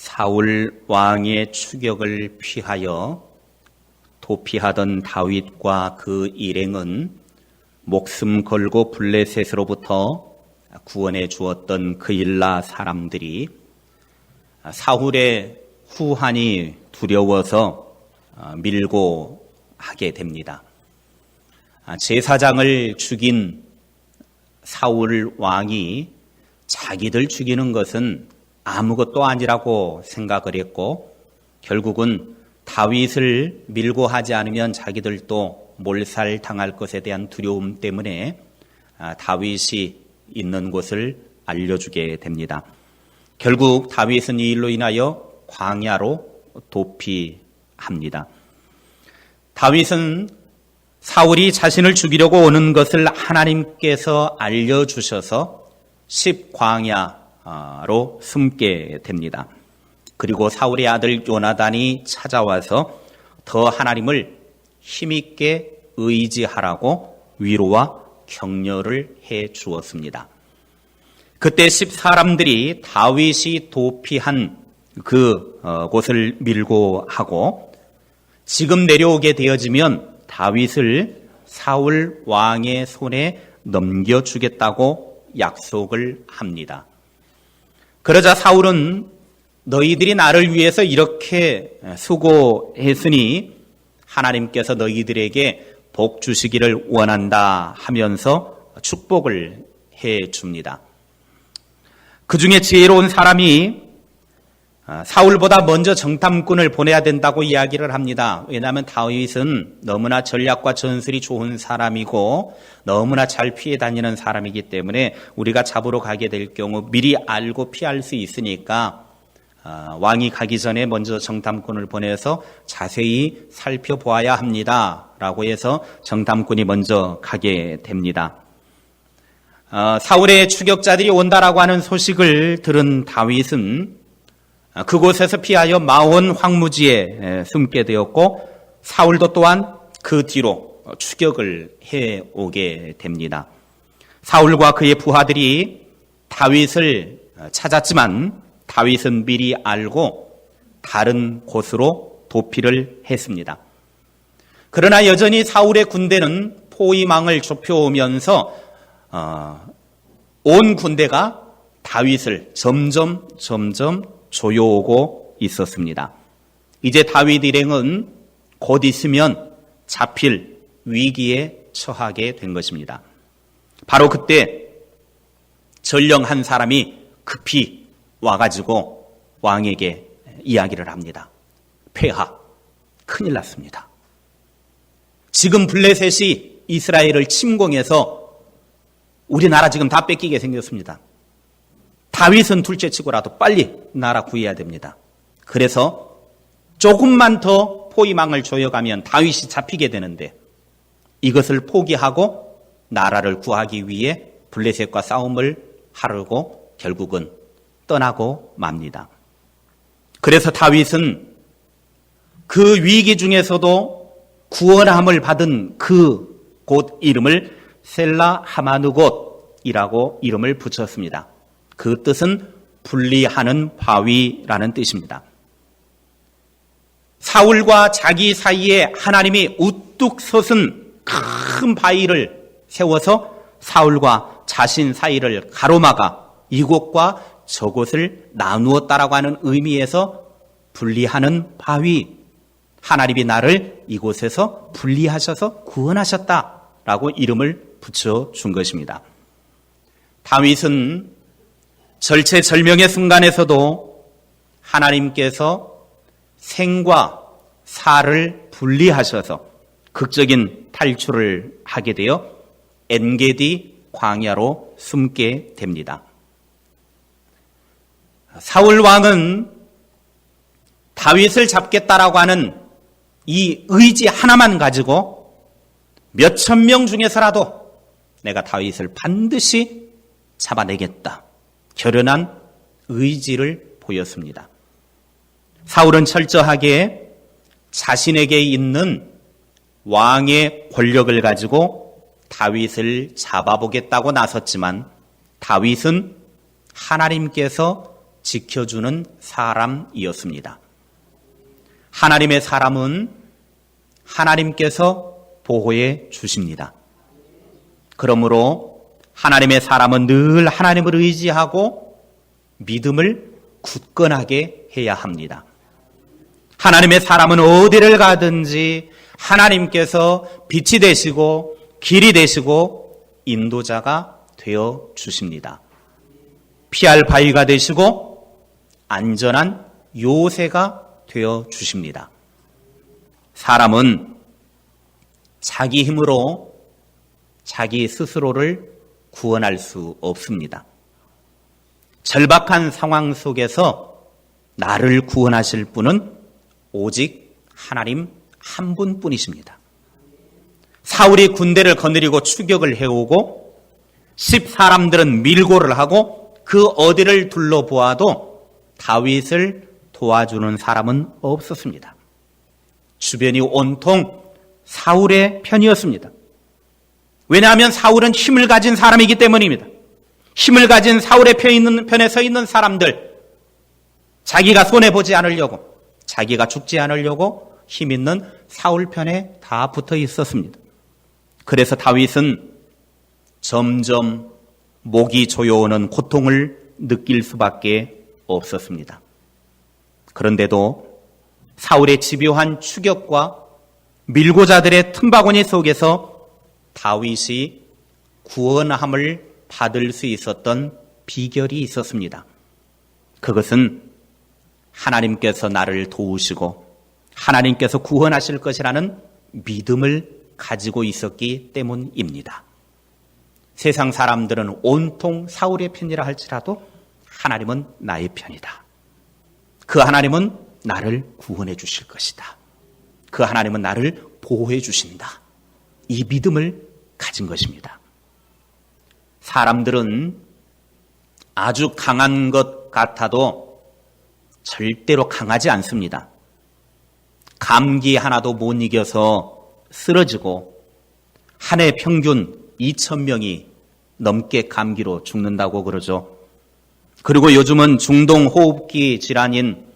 사울 왕의 추격을 피하여 도피하던 다윗과 그 일행은 목숨 걸고 블레셋으로부터 구원해 주었던 그일라 사람들이 사울의 후한이 두려워서 밀고 하게 됩니다. 제사장을 죽인 사울 왕이 자기들 죽이는 것은 아무것도 아니라고 생각을 했고 결국은 다윗을 밀고 하지 않으면 자기들도 몰살 당할 것에 대한 두려움 때문에 아, 다윗이 있는 곳을 알려주게 됩니다. 결국 다윗은 이 일로 인하여 광야로 도피합니다. 다윗은 사울이 자신을 죽이려고 오는 것을 하나님께서 알려주셔서 십광야 로 숨게 됩니다. 그리고 사울의 아들 요나단이 찾아와서 더 하나님을 힘있게 의지하라고 위로와 격려를 해 주었습니다. 그때 십 사람들이 다윗이 도피한 그 어, 곳을 밀고 하고 지금 내려오게 되어지면 다윗을 사울 왕의 손에 넘겨주겠다고 약속을 합니다. 그러자 사울은 너희들이 나를 위해서 이렇게 수고했으니 하나님께서 너희들에게 복 주시기를 원한다 하면서 축복을 해 줍니다. 그 중에 지혜로운 사람이 아, 사울보다 먼저 정탐꾼을 보내야 된다고 이야기를 합니다. 왜냐하면 다윗은 너무나 전략과 전술이 좋은 사람이고 너무나 잘 피해 다니는 사람이기 때문에 우리가 잡으러 가게 될 경우 미리 알고 피할 수 있으니까 아, 왕이 가기 전에 먼저 정탐꾼을 보내서 자세히 살펴보아야 합니다. 라고 해서 정탐꾼이 먼저 가게 됩니다. 아, 사울의 추격자들이 온다라고 하는 소식을 들은 다윗은 아, 그곳에서 피하여 마온 황무지에 숨게 되었고 사울도 또한 그 뒤로 추격을 해 오게 됩니다. 사울과 그의 부하들이 다윗을 찾았지만 다윗은 미리 알고 다른 곳으로 도피를 했습니다. 그러나 여전히 사울의 군대는 포위망을 좁혀오면서 어, 온 군대가 다윗을 점점 점점 조여오고 있었습니다. 이제 다윗 일행은 곧 있으면 잡힐 위기에 처하게 된 것입니다. 바로 그때 전령 한 사람이 급히 와가지고 왕에게 이야기를 합니다. 폐하, 큰일 났습니다. 지금 블레셋이 이스라엘을 침공해서 우리나라 지금 다 뺏기게 생겼습니다. 다윗은 둘째치고라도 빨리 나라 구해야 됩니다. 그래서 조금만 더 포위망을 조여가면 다윗이 잡히게 되는데 이것을 포기하고 나라를 구하기 위해 블레셋과 싸움을 하르고 결국은 떠나고 맙니다. 그래서 다윗은 그 위기 중에서도 구원함을 받은 그 곳 이름을 셀라 하마누곳이라고 이름을 붙였습니다. 그 뜻은 분리하는 바위라는 뜻입니다. 사울과 자기 사이에 하나님이 우뚝 솟은 큰 바위를 세워서 사울과 자신 사이를 가로막아 이곳과 저곳을 나누었다라고 하는 의미에서 분리하는 바위. 하나님이 나를 이곳에서 분리하셔서 구원하셨다라고 이름을 붙여 준 것입니다. 다윗은 절체절명의 순간에서도 하나님께서 생과 사를 분리하셔서 극적인 탈출을 하게 되어 엔게디 광야로 숨게 됩니다. 사울 왕은 다윗을 잡겠다라고 하는 이 의지 하나만 가지고 몇 천 명 중에서라도 내가 다윗을 반드시 잡아내겠다. 결연한 의지를 보였습니다. 사울은 철저하게 자신에게 있는 왕의 권력을 가지고 다윗을 잡아보겠다고 나섰지만 다윗은 하나님께서 지켜주는 사람이었습니다. 하나님의 사람은 하나님께서 보호해 주십니다. 그러므로 하나님의 사람은 늘 하나님을 의지하고 믿음을 굳건하게 해야 합니다. 하나님의 사람은 어디를 가든지 하나님께서 빛이 되시고 길이 되시고 인도자가 되어 주십니다. 피할 바위가 되시고 안전한 요새가 되어 주십니다. 사람은 자기 힘으로 자기 스스로를 구원할 수 없습니다. 절박한 상황 속에서 나를 구원하실 분은 오직 하나님 한 분뿐이십니다. 사울이 군대를 거느리고 추격을 해오고 십 사람들은 밀고를 하고 그 어디를 둘러보아도 다윗을 도와주는 사람은 없었습니다. 주변이 온통 사울의 편이었습니다. 왜냐하면 사울은 힘을 가진 사람이기 때문입니다. 힘을 가진 사울의 편에 서 있는 사람들, 자기가 손해보지 않으려고, 자기가 죽지 않으려고 힘 있는 사울 편에 다 붙어 있었습니다. 그래서 다윗은 점점 목이 조여오는 고통을 느낄 수밖에 없었습니다. 그런데도 사울의 집요한 추격과 밀고자들의 틈바구니 속에서 다윗이 구원함을 받을 수 있었던 비결이 있었습니다. 그것은 하나님께서 나를 도우시고 하나님께서 구원하실 것이라는 믿음을 가지고 있었기 때문입니다. 세상 사람들은 온통 사울의 편이라 할지라도 하나님은 나의 편이다. 그 하나님은 나를 구원해 주실 것이다. 그 하나님은 나를 보호해 주신다. 이 믿음을 가진 것입니다. 사람들은 아주 강한 것 같아도 절대로 강하지 않습니다. 감기 하나도 못 이겨서 쓰러지고 한 해 평균 2천명이 넘게 감기로 죽는다고 그러죠. 그리고 요즘은 중동 호흡기 질환인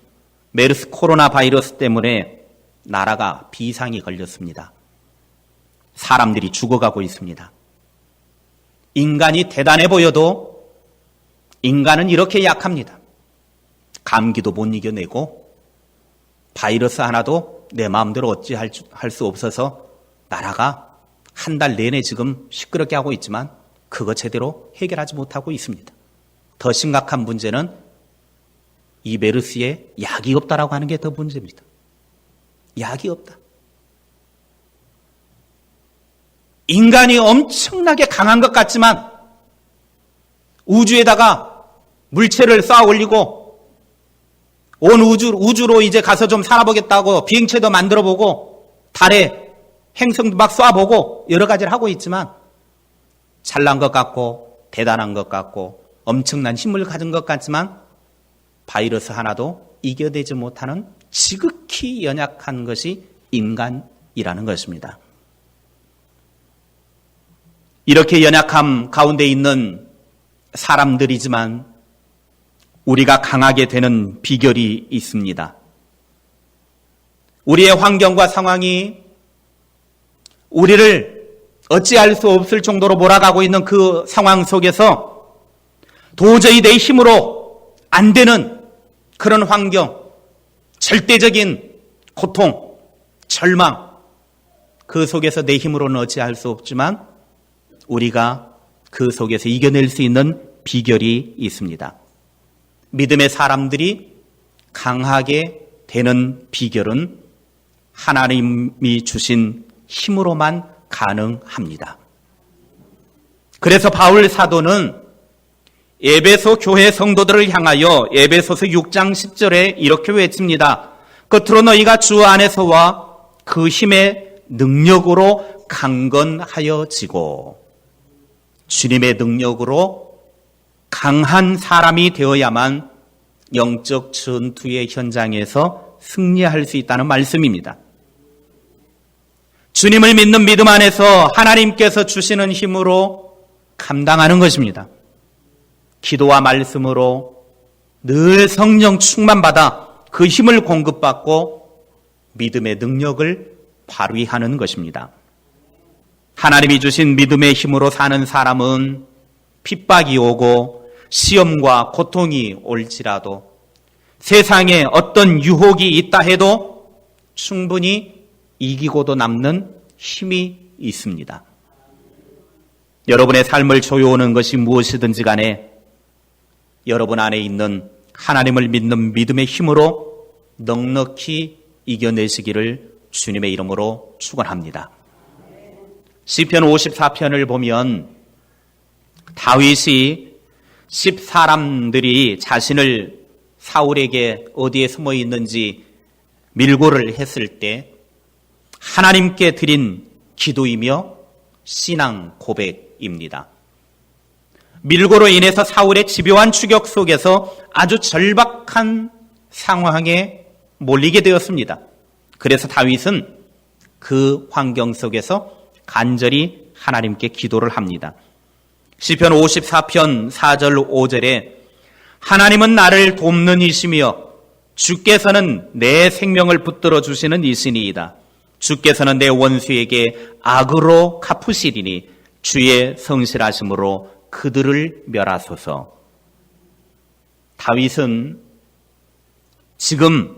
메르스 코로나 바이러스 때문에 나라가 비상이 걸렸습니다. 사람들이 죽어가고 있습니다. 인간이 대단해 보여도 인간은 이렇게 약합니다. 감기도 못 이겨내고 바이러스 하나도 내 마음대로 어찌 할 수 없어서 나라가 한 달 내내 지금 시끄럽게 하고 있지만 그거 제대로 해결하지 못하고 있습니다. 더 심각한 문제는 이 메르스에 약이 없다라고 하는 게 더 문제입니다. 약이 없다. 인간이 엄청나게 강한 것 같지만 우주에다가 물체를 쌓아 올리고 온 우주, 우주로 이제 가서 좀 살아보겠다고 비행체도 만들어 보고 달에 행성도 막 쏴보고 여러 가지를 하고 있지만 잘난 것 같고 대단한 것 같고 엄청난 힘을 가진 것 같지만 바이러스 하나도 이겨내지 못하는 지극히 연약한 것이 인간이라는 것입니다. 이렇게 연약함 가운데 있는 사람들이지만 우리가 강하게 되는 비결이 있습니다. 우리의 환경과 상황이 우리를 어찌할 수 없을 정도로 몰아가고 있는 그 상황 속에서 도저히 내 힘으로 안 되는 그런 환경, 절대적인 고통, 절망, 그 속에서 내 힘으로는 어찌할 수 없지만 우리가 그 속에서 이겨낼 수 있는 비결이 있습니다. 믿음의 사람들이 강하게 되는 비결은 하나님이 주신 힘으로만 가능합니다. 그래서 바울 사도는 에베소 교회 성도들을 향하여 에베소서 6장 10절에 이렇게 외칩니다. 겉으로 너희가 주 안에서와 그 힘의 능력으로 강건하여지고 주님의 능력으로 강한 사람이 되어야만 영적 전투의 현장에서 승리할 수 있다는 말씀입니다. 주님을 믿는 믿음 안에서 하나님께서 주시는 힘으로 감당하는 것입니다. 기도와 말씀으로 늘 성령 충만받아 그 힘을 공급받고 믿음의 능력을 발휘하는 것입니다. 하나님이 주신 믿음의 힘으로 사는 사람은 핍박이 오고 시험과 고통이 올지라도 세상에 어떤 유혹이 있다 해도 충분히 이기고도 남는 힘이 있습니다. 여러분의 삶을 조여오는 것이 무엇이든지 간에 여러분 안에 있는 하나님을 믿는 믿음의 힘으로 넉넉히 이겨내시기를 주님의 이름으로 축원합니다. 시편 54편을 보면 다윗이 십 사람들이 자신을 사울에게 어디에 숨어 있는지 밀고를 했을 때 하나님께 드린 기도이며 신앙 고백입니다. 밀고로 인해서 사울의 집요한 추격 속에서 아주 절박한 상황에 몰리게 되었습니다. 그래서 다윗은 그 환경 속에서 간절히 하나님께 기도를 합니다. 시편 54편 4절 5절에 하나님은 나를 돕는 이시며 주께서는 내 생명을 붙들어 주시는 이시니이다. 주께서는 내 원수에게 악으로 갚으시리니 주의 성실하심으로 그들을 멸하소서. 다윗은 지금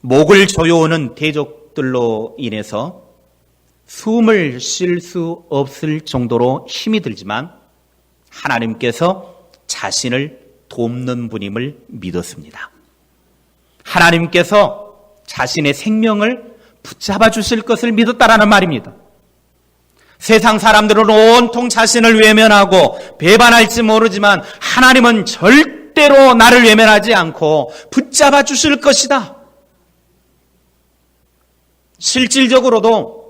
목을 조여오는 대적들로 인해서 숨을 쉴 수 없을 정도로 힘이 들지만 하나님께서 자신을 돕는 분임을 믿었습니다. 하나님께서 자신의 생명을 붙잡아 주실 것을 믿었다라는 말입니다. 세상 사람들은 온통 자신을 외면하고 배반할지 모르지만 하나님은 절대로 나를 외면하지 않고 붙잡아 주실 것이다. 실질적으로도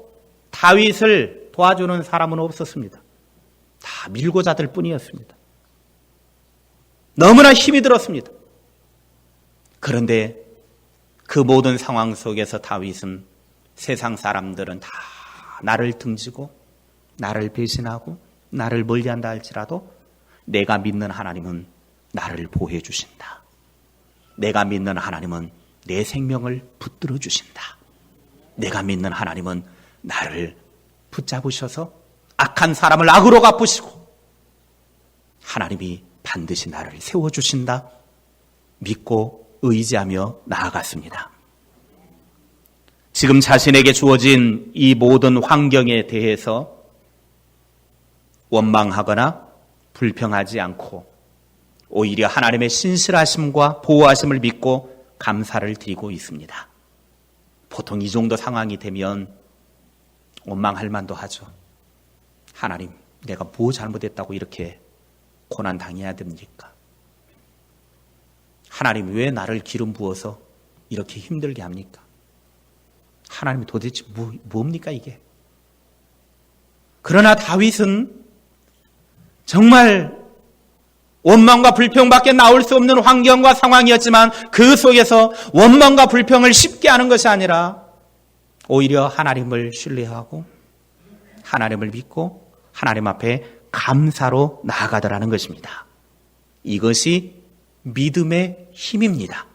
다윗을 도와주는 사람은 없었습니다. 다 밀고자들 뿐이었습니다. 너무나 힘이 들었습니다. 그런데 그 모든 상황 속에서 다윗은 세상 사람들은 다 나를 등지고 나를 배신하고 나를 멀리한다 할지라도 내가 믿는 하나님은 나를 보호해 주신다. 내가 믿는 하나님은 내 생명을 붙들어 주신다. 내가 믿는 하나님은 나를 붙잡으셔서 악한 사람을 악으로 갚으시고 하나님이 반드시 나를 세워주신다. 믿고 의지하며 나아갔습니다. 지금 자신에게 주어진 이 모든 환경에 대해서 원망하거나 불평하지 않고 오히려 하나님의 신실하심과 보호하심을 믿고 감사를 드리고 있습니다. 보통 이 정도 상황이 되면 원망할 만도 하죠. 하나님, 내가 뭐 잘못했다고 이렇게 고난 당해야 됩니까? 하나님 왜 나를 기름 부어서 이렇게 힘들게 합니까? 하나님이 도대체 뭐, 뭡니까 이게? 그러나 다윗은 정말 원망과 불평밖에 나올 수 없는 환경과 상황이었지만 그 속에서 원망과 불평을 쉽게 하는 것이 아니라 오히려 하나님을 신뢰하고 하나님을 믿고 하나님 앞에 감사로 나아가더라는 것입니다. 이것이 믿음의 힘입니다.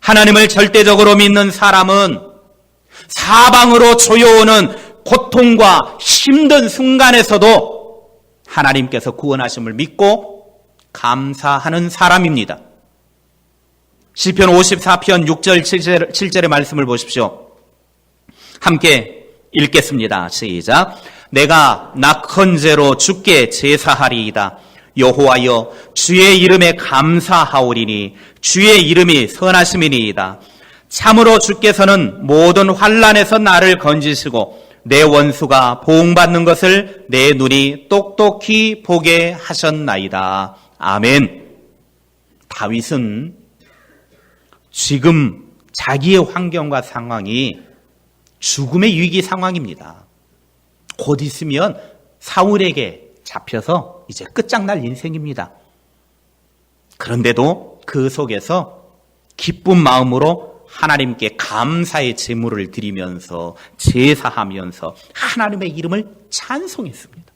하나님을 절대적으로 믿는 사람은 사방으로 조여오는 고통과 힘든 순간에서도 하나님께서 구원하심을 믿고 감사하는 사람입니다. 시편 54편 6절 7절, 7절의 말씀을 보십시오. 함께 읽겠습니다. 시작. 내가 낙헌제로 주께 제사하리이다. 여호와여 주의 이름에 감사하오리니 주의 이름이 선하심이니이다. 참으로 주께서는 모든 환란에서 나를 건지시고 내 원수가 보응받는 것을 내 눈이 똑똑히 보게 하셨나이다. 아멘. 다윗은 지금 자기의 환경과 상황이 죽음의 위기 상황입니다. 곧 있으면 사울에게 잡혀서 이제 끝장날 인생입니다. 그런데도 그 속에서 기쁜 마음으로 하나님께 감사의 제물을 드리면서 제사하면서 하나님의 이름을 찬송했습니다.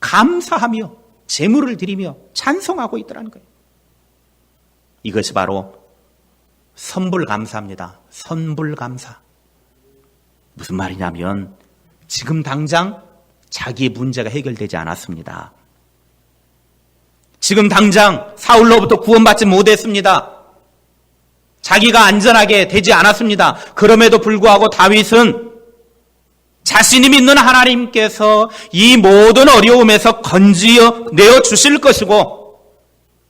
감사하며 재물을 드리며 찬송하고 있더라는 거예요. 이것이 바로 선불감사입니다. 선불감사. 무슨 말이냐면 지금 당장 자기의 문제가 해결되지 않았습니다. 지금 당장 사울로부터 구원받지 못했습니다. 자기가 안전하게 되지 않았습니다. 그럼에도 불구하고 다윗은 자신이 믿는 하나님께서 이 모든 어려움에서 건지어 내어 주실 것이고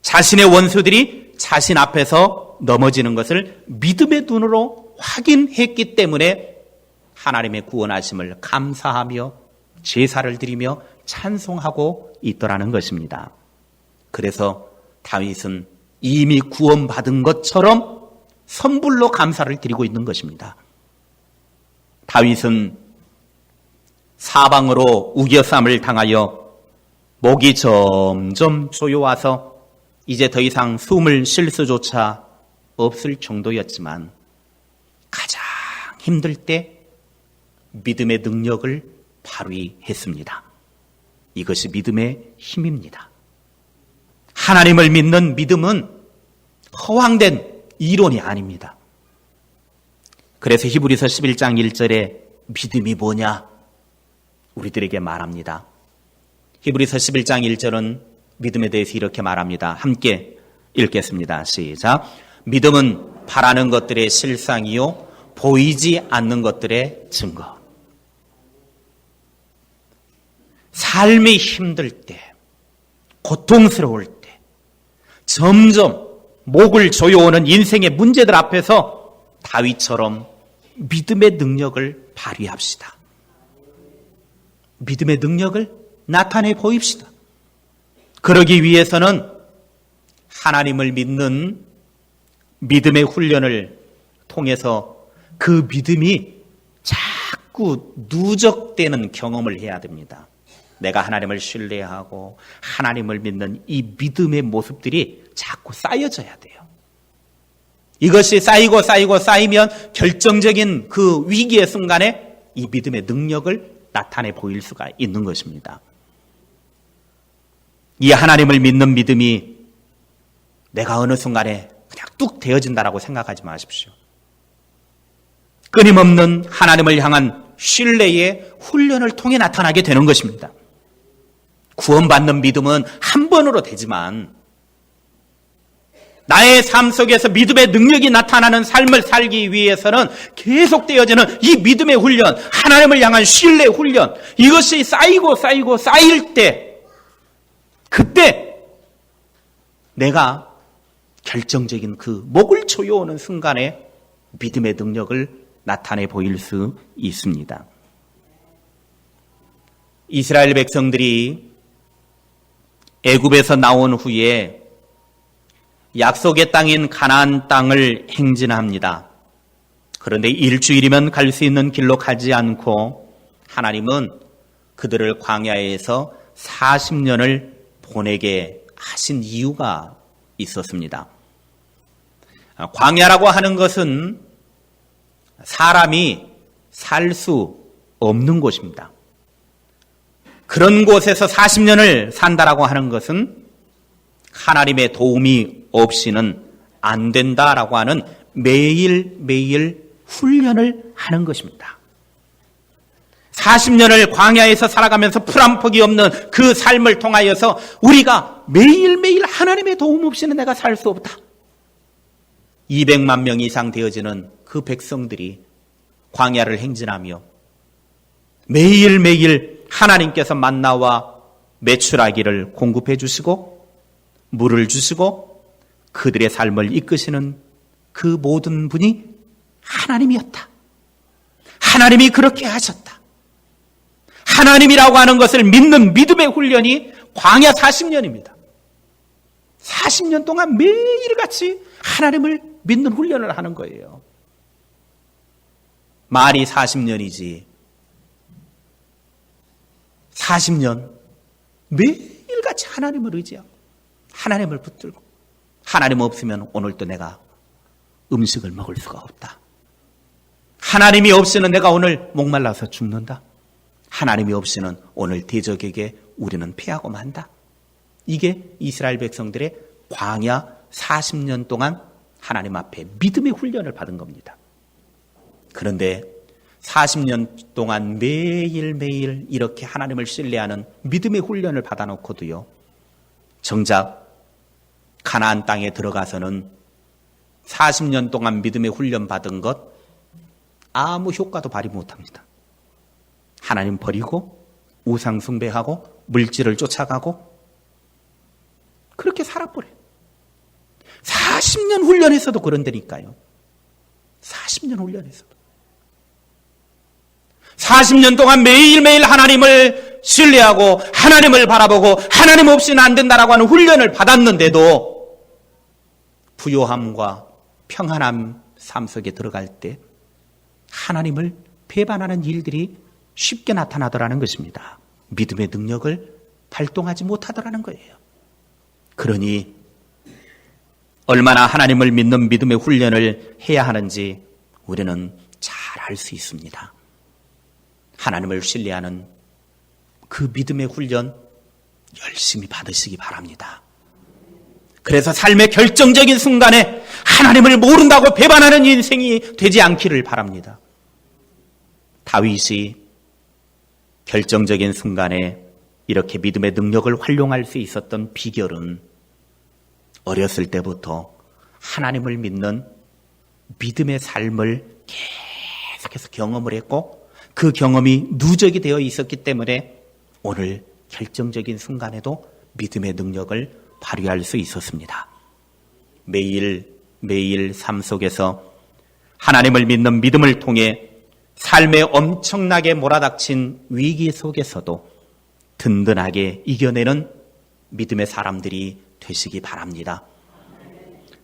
자신의 원수들이 자신 앞에서 넘어지는 것을 믿음의 눈으로 확인했기 때문에 하나님의 구원하심을 감사하며 제사를 드리며 찬송하고 있더라는 것입니다. 그래서 다윗은 이미 구원받은 것처럼 선불로 감사를 드리고 있는 것입니다. 다윗은 사방으로 우겨쌈을 당하여 목이 점점 조여와서 이제 더 이상 숨을 쉴 수조차 없을 정도였지만 가장 힘들 때 믿음의 능력을 발휘했습니다. 이것이 믿음의 힘입니다. 하나님을 믿는 믿음은 허황된 이론이 아닙니다. 그래서 히브리서 11장 1절에 믿음이 뭐냐? 우리들에게 말합니다. 히브리서 11장 1절은 믿음에 대해서 이렇게 말합니다. 함께 읽겠습니다. 시작. 믿음은 바라는 것들의 실상이요, 보이지 않는 것들의 증거. 삶이 힘들 때, 고통스러울 때, 점점 목을 조여오는 인생의 문제들 앞에서 다윗처럼 믿음의 능력을 발휘합시다. 믿음의 능력을 나타내 보입시다. 그러기 위해서는 하나님을 믿는 믿음의 훈련을 통해서 그 믿음이 자꾸 누적되는 경험을 해야 됩니다. 내가 하나님을 신뢰하고 하나님을 믿는 이 믿음의 모습들이 자꾸 쌓여져야 돼요. 이것이 쌓이고 쌓이고 쌓이면 결정적인 그 위기의 순간에 이 믿음의 능력을 나타내 보일 수가 있는 것입니다. 이 하나님을 믿는 믿음이 내가 어느 순간에 그냥 뚝 되어진다라고 생각하지 마십시오. 끊임없는 하나님을 향한 신뢰의 훈련을 통해 나타나게 되는 것입니다. 구원받는 믿음은 한 번으로 되지만 나의 삶 속에서 믿음의 능력이 나타나는 삶을 살기 위해서는 계속되어지는 이 믿음의 훈련, 하나님을 향한 신뢰 훈련, 이것이 쌓이고 쌓이고 쌓일 때, 그때 내가 결정적인 그 목을 조여오는 순간에 믿음의 능력을 나타내 보일 수 있습니다. 이스라엘 백성들이 애굽에서 나온 후에 약속의 땅인 가나안 땅을 행진합니다. 그런데 일주일이면 갈 수 있는 길로 가지 않고 하나님은 그들을 광야에서 40년을 보내게 하신 이유가 있었습니다. 광야라고 하는 것은 사람이 살 수 없는 곳입니다. 그런 곳에서 40년을 산다라고 하는 것은 하나님의 도움이 없이는 안 된다라고 하는 매일매일 훈련을 하는 것입니다. 40년을 광야에서 살아가면서 풀한 폭이 없는 그 삶을 통하여서 우리가 매일매일 하나님의 도움 없이는 내가 살 수 없다. 200만 명 이상 되어지는 그 백성들이 광야를 행진하며 매일매일 하나님께서 만나와 매출하기를 공급해 주시고 물을 주시고 그들의 삶을 이끄시는 그 모든 분이 하나님이었다. 하나님이 그렇게 하셨다. 하나님이라고 하는 것을 믿는 믿음의 훈련이 광야 40년입니다. 40년 동안 매일같이 하나님을 믿는 훈련을 하는 거예요. 말이 40년이지. 40년 매일같이 하나님을 의지하고 하나님을 붙들고 하나님 없으면 오늘도 내가 음식을 먹을 수가 없다. 하나님이 없이는 내가 오늘 목말라서 죽는다. 하나님이 없이는 오늘 대적에게 우리는 패하고 만다. 이게 이스라엘 백성들의 광야 40년 동안 하나님 앞에 믿음의 훈련을 받은 겁니다. 그런데 40년 동안 매일매일 이렇게 하나님을 신뢰하는 믿음의 훈련을 받아놓고도요. 정작 가나안 땅에 들어가서는 40년 동안 믿음의 훈련 받은 것 아무 효과도 발휘 못합니다. 하나님 버리고 우상 숭배하고 물질을 쫓아가고 그렇게 살아버려요. 40년 훈련에서도 그런다니까요. 40년 훈련에서도. 40년 동안 매일매일 하나님을 신뢰하고 하나님을 바라보고 하나님 없이는 안 된다라고 하는 훈련을 받았는데도 부요함과 평안함 삶 속에 들어갈 때 하나님을 배반하는 일들이 쉽게 나타나더라는 것입니다. 믿음의 능력을 발동하지 못하더라는 거예요. 그러니 얼마나 하나님을 믿는 믿음의 훈련을 해야 하는지 우리는 잘 알 수 있습니다. 하나님을 신뢰하는 그 믿음의 훈련 열심히 받으시기 바랍니다. 그래서 삶의 결정적인 순간에 하나님을 모른다고 배반하는 인생이 되지 않기를 바랍니다. 다윗이 결정적인 순간에 이렇게 믿음의 능력을 활용할 수 있었던 비결은 어렸을 때부터 하나님을 믿는 믿음의 삶을 계속해서 경험을 했고 그 경험이 누적이 되어 있었기 때문에 오늘 결정적인 순간에도 믿음의 능력을 발휘할 수 있었습니다. 매일 매일 삶 속에서 하나님을 믿는 믿음을 통해 삶에 엄청나게 몰아닥친 위기 속에서도 든든하게 이겨내는 믿음의 사람들이 되시기 바랍니다.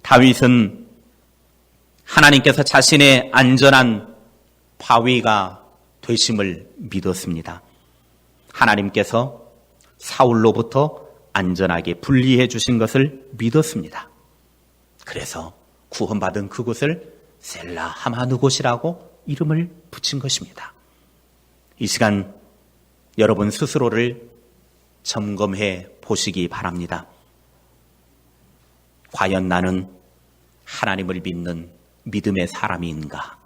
다윗은 하나님께서 자신의 안전한 바위가 되심을 믿었습니다. 하나님께서 사울로부터 안전하게 분리해 주신 것을 믿었습니다. 그래서 구원받은 그곳을 셀라 하마누곳이라고 이름을 붙인 것입니다. 이 시간 여러분 스스로를 점검해 보시기 바랍니다. 과연 나는 하나님을 믿는 믿음의 사람인가?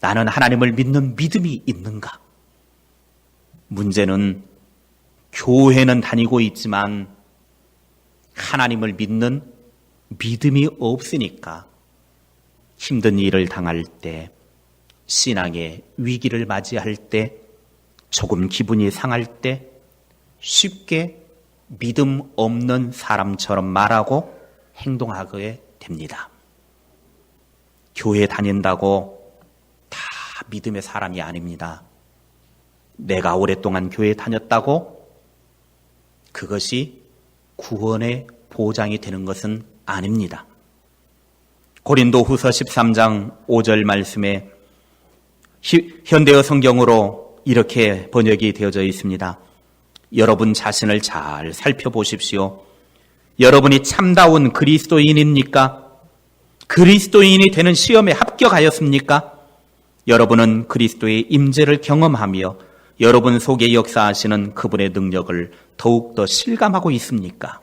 나는 하나님을 믿는 믿음이 있는가? 문제는 교회는 다니고 있지만 하나님을 믿는 믿음이 없으니까 힘든 일을 당할 때, 신앙의 위기를 맞이할 때, 조금 기분이 상할 때 쉽게 믿음 없는 사람처럼 말하고 행동하게 됩니다. 교회 다닌다고 다 믿음의 사람이 아닙니다. 내가 오랫동안 교회 다녔다고 그것이 구원의 보장이 되는 것은 아닙니다. 고린도 후서 13장 5절 말씀에 현대어 성경으로 이렇게 번역이 되어져 있습니다. 여러분 자신을 잘 살펴보십시오. 여러분이 참다운 그리스도인입니까? 그리스도인이 되는 시험에 합격하였습니까? 여러분은 그리스도의 임재를 경험하며 여러분 속에 역사하시는 그분의 능력을 더욱더 실감하고 있습니까?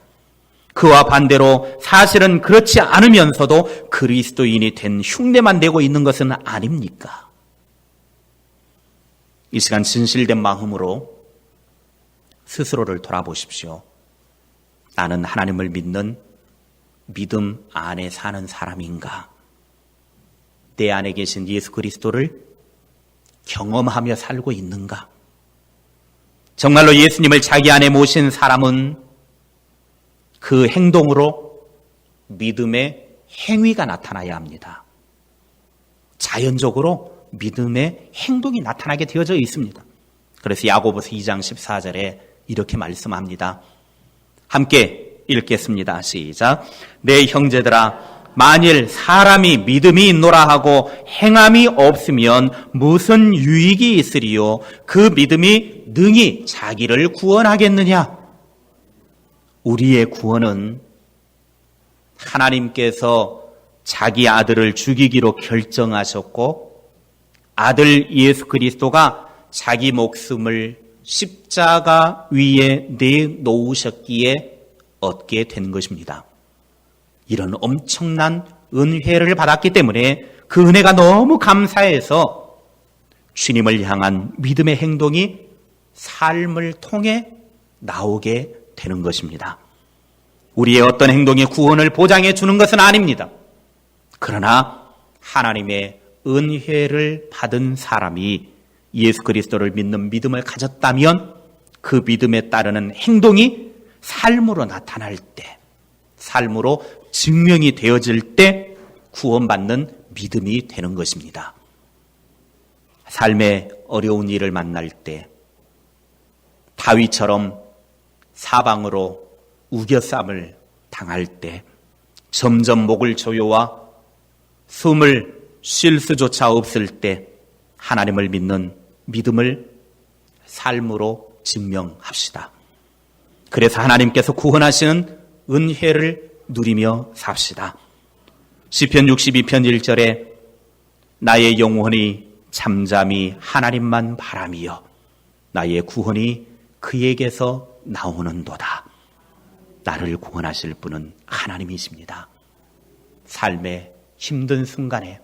그와 반대로 사실은 그렇지 않으면서도 그리스도인이 된 흉내만 내고 있는 것은 아닙니까? 이 시간 진실된 마음으로 스스로를 돌아보십시오. 나는 하나님을 믿는 믿음 안에 사는 사람인가? 내 안에 계신 예수 그리스도를 경험하며 살고 있는가? 정말로 예수님을 자기 안에 모신 사람은 그 행동으로 믿음의 행위가 나타나야 합니다. 자연적으로 믿음의 행동이 나타나게 되어져 있습니다. 그래서 야고보서 2장 14절에 이렇게 말씀합니다. 함께 읽겠습니다. 시작. 내 형제들아 만일 사람이 믿음이 있노라 하고 행함이 없으면 무슨 유익이 있으리요? 그 믿음이 능히 자기를 구원하겠느냐? 우리의 구원은 하나님께서 자기 아들을 죽이기로 결정하셨고 아들 예수 그리스도가 자기 목숨을 십자가 위에 내놓으셨기에 얻게 된 것입니다. 이런 엄청난 은혜를 받았기 때문에 그 은혜가 너무 감사해서 주님을 향한 믿음의 행동이 삶을 통해 나오게 되는 것입니다. 우리의 어떤 행동이 구원을 보장해 주는 것은 아닙니다. 그러나 하나님의 은혜를 받은 사람이 예수 그리스도를 믿는 믿음을 가졌다면 그 믿음에 따르는 행동이 삶으로 나타날 때, 삶으로 증명이 되어질 때 구원받는 믿음이 되는 것입니다. 삶의 어려운 일을 만날 때 다윗처럼 사방으로 우겨쌈을 당할 때 점점 목을 조여와 숨을 쉴 수조차 없을 때 하나님을 믿는 믿음을 삶으로 증명합시다. 그래서 하나님께서 구원하시는 은혜를 누리며 삽시다. 시편 62편 1절에 나의 영혼이 잠잠히 하나님만 바람이여 나의 구원이 그에게서 나오는도다. 나를 구원하실 분은 하나님이십니다. 삶의 힘든 순간에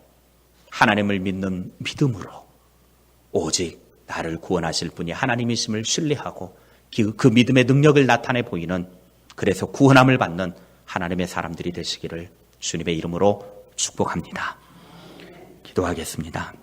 하나님을 믿는 믿음으로 오직 나를 구원하실 분이 하나님이심을 신뢰하고 그, 그 믿음의 능력을 나타내 보이는 그래서 구원함을 받는 하나님의 사람들이 되시기를 주님의 이름으로 축복합니다. 기도하겠습니다.